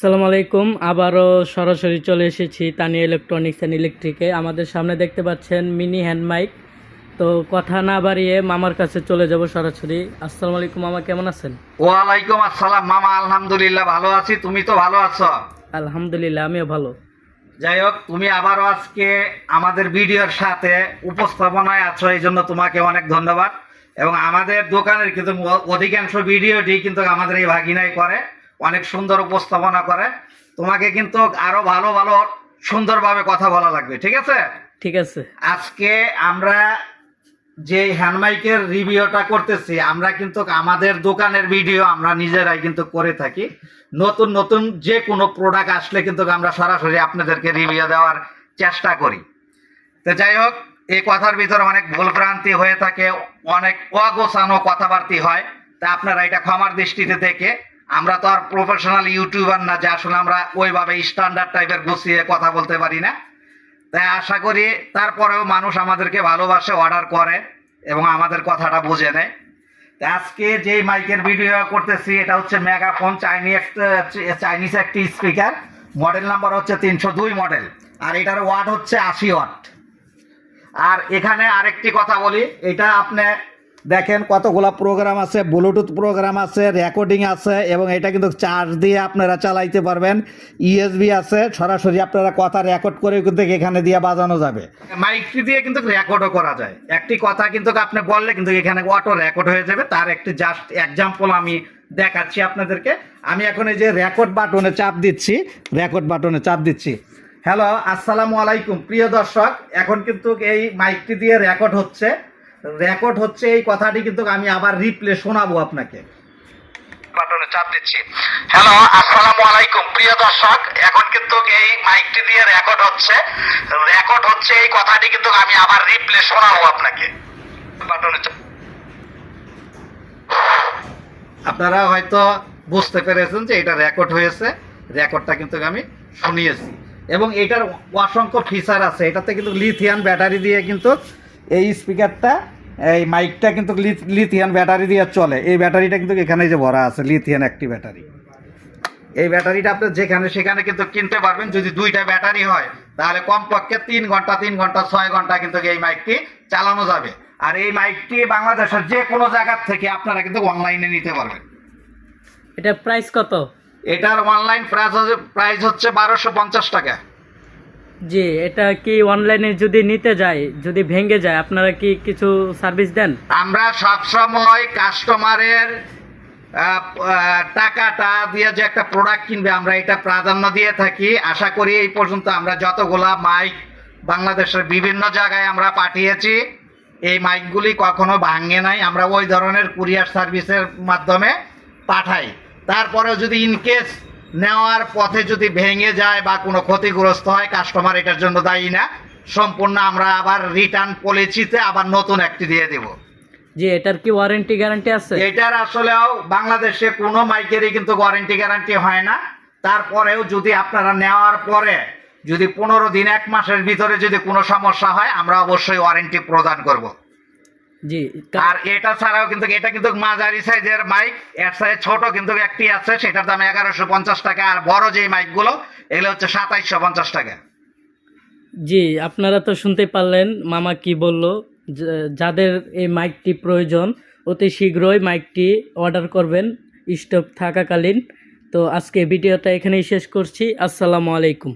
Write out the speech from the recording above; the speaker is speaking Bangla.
আসসালামু আলাইকুম। আবারও সরাসরি চলে এসেছি তানিয়া ইলেকট্রনিক্স অ্যান্ড ইলেকট্রিকে। আমাদের সামনে দেখতে পাচ্ছেন মিনি হ্যান্ড মাইক। তো কথা না বাড়িয়ে মামার কাছে চলে যাব সরাসরি। আসসালামু আলাইকুম মামা কেমন আছেন? ওয়ালাইকুম আসসালাম মামা আলহামদুলিল্লাহ ভালো আছি। তুমি তো ভালো আছো? আলহামদুলিল্লাহ আমিও ভালো। যাই হোক তুমি আবারও আজকে আমাদের ভিডিওর সাথে উপস্থাপনায় আছো এই জন্য তোমাকে অনেক ধন্যবাদ। এবং আমাদের দোকানের কিন্তু অধিকাংশ ভিডিওটি কিন্তু আমাদের এই ভাগিনাই করে। অনেক সুন্দর উপস্থাপনা করে। তোমাকে কিন্তু আরও ভালো ভালো সুন্দরভাবে কথা বলা লাগবে ঠিক আছে? ঠিক আছে। আজকে আমরা যে হ্যান্ডমাইকের রিভিউটা করতেছি আমরা কিন্তু আমাদের দোকানের ভিডিও আমরা নিজেরাই কিন্তু করে থাকি। নতুন নতুন যে কোনো প্রোডাক্ট আসলে কিন্তু আমরা সরাসরি আপনাদেরকে রিভিউ দেওয়ার চেষ্টা করি। তো যাই হোক এই কথার ভিতরে অনেক ভুলভ্রান্তি হয়ে থাকে অনেক অগোছানো কথাবার্তি হয়। তা আপনারা এটা ক্ষমার দৃষ্টিতে দেখে আমরা তো আর প্রফেশনাল ইউটিউবার না, যে আসলে আমরা ওইভাবে স্ট্যান্ডার্ড টাইপের গুছিয়ে কথা বলতে পারি না। তাই আশা করি তারপরেও মানুষ আমাদেরকে ভালোবাসে অর্ডার করে এবং আমাদের কথাটা বুঝে নেয়। আজকে যে মাইকের ভিডিও করতেছি, এটা হচ্ছে মেগাফোন চাইনিজ চাইনিজ একটি স্পিকার মডেল নাম্বার হচ্ছে তিনশো দুই মডেল আর এটার ওয়াট হচ্ছে আশি ওয়াট আর এখানে আরেকটি কথা বলি, এটা আপনি দেখেন কতগুলা প্রোগ্রাম আছে ব্লুটুথ প্রোগ্রাম আছে রেকর্ডিং আছে, এবং এটা কিন্তু চার্জ দিয়ে আপনারা চালাইতে পারবেন। ইএসবি আছে, সরাসরি আপনারা কথা রেকর্ড করে কিন্তু এখানে দিয়ে বাজানো যাবে। মাইকটি দিয়ে কিন্তু রেকর্ডও করা যায়। একটি কথা কিন্তু আপনি বললে কিন্তু এখানে অটো রেকর্ড হয়ে যাবে। তার একটি জাস্ট এক্সাম্পল আমি দেখাচ্ছি আপনাদেরকে। আমি এখন এই যে রেকর্ড বাটনে চাপ দিচ্ছি রেকর্ড বাটনে চাপ দিচ্ছি। হ্যালো আসসালামু আলাইকুম। প্রিয় দর্শক, এখন কিন্তু এই মাইকটি দিয়ে রেকর্ড হচ্ছে। রেকর্ড হচ্ছে এই কথাটি কিন্তু আমি আবার রিপ্লে শোনাবো আপনাকে। বাটনে চাপ দিচ্ছি। হ্যালো আসসালামু আলাইকুম প্রিয় দর্শক এখন কিন্তু এই মাইকটি দিয়ে রেকর্ড হচ্ছে। রেকর্ড হচ্ছে এই কথাটি কিন্তু আমি আবার রিপ্লে শোনাবো আপনাকে। বাটনে আপনারা হয়তো বুঝতে পেরেছেন যে এটা রেকর্ড হয়েছে। রেকর্ডটা কিন্তু আমি শুনিয়েছি। এবং এটার অসংখ্য ফিচার আছে। এটাতে কিন্তু লিথিয়ান ব্যাটারি দিয়ে কিন্তু এই স্পিকারটা এই মাইকটা কিন্তু লিথিয়ান ব্যাটারি দিয়ে চলে। এই ব্যাটারিটা কিন্তু এখানে যে ভরা আছে লিথিয়ান একটি ব্যাটারি এই ব্যাটারিটা আপনি যেখানে সেখানে কিন্তু কিনতে পারবেন। যদি দুইটা ব্যাটারি হয় তাহলে কমপক্ষে তিন ঘণ্টা তিন ঘণ্টা ছয় ঘণ্টা কিন্তু এই মাইকটি চালানো যাবে। আর এই মাইকটি বাংলাদেশের যে কোনো জায়গার থেকে আপনারা কিন্তু অনলাইনে নিতে পারবেন। এটা প্রাইস কত? এটার অনলাইন প্রাইস হচ্ছে প্রাইস হচ্ছে বারোশো পঞ্চাশ টাকা। জি, এটা কি অনলাইনে যদি নিতে যায়, যদি ভেঙে যায়, আপনারা কি কিছু সার্ভিস দেন? আমরা সবসময় কাস্টমারের টাকাটা দিয়ে যে একটা প্রোডাক্ট কিনবে, আমরা এটা প্রাধান্য দিয়ে থাকি। আশা করি এই পর্যন্ত আমরা যতগুলা মাইক বাংলাদেশের বিভিন্ন জায়গায় আমরা পাঠিয়েছি, এই মাইকগুলি কখনো ভাঙে নাই। আমরা ওই ধরনের কুরিয়ার সার্ভিসের মাধ্যমে পাঠাই। তারপরেও যদি ইনকেস নেওয়ার পথে যদি ভেঙে যায় বা কোনো ক্ষতিগ্রস্ত হয় কাস্টমার এটার জন্য দায়ী না। সম্পূর্ণ আমরা আবার রিটার্ন পলিসিতে আবার নতুন একটি দিয়ে দেব। জি এটার কি ওয়ারেন্টি গ্যারান্টি আছে? এটার আসলেও বাংলাদেশে কোনো মাইকেরই কিন্তু ওয়ারেন্টি গ্যারান্টি হয় না। তারপরেও যদি আপনারা নেওয়ার পরে যদি পনেরো দিন এক মাসের ভিতরে যদি কোনো সমস্যা হয় আমরা অবশ্যই ওয়ারেন্টি প্রদান করব। জি আর এটা ছাড়াও কিন্তু এটা কিন্তু মাঝারি সাইজের মাইক এর সাইজ ছোট কিন্তু একটি আছে সেটার দাম এগারোশো পঞ্চাশ টাকা আর বড় যে মাইকগুলো এগুলো হচ্ছে সাতাইশশো পঞ্চাশ টাকা। জি আপনারা তো শুনতে পারলেন মামা কি বলল যাদের এই মাইকটি প্রয়োজন অতি শীঘ্রই মাইকটি অর্ডার করবেন স্টক থাকাকালীন। তো আজকে ভিডিওটা এখানেই শেষ করছি আসসালামু আলাইকুম।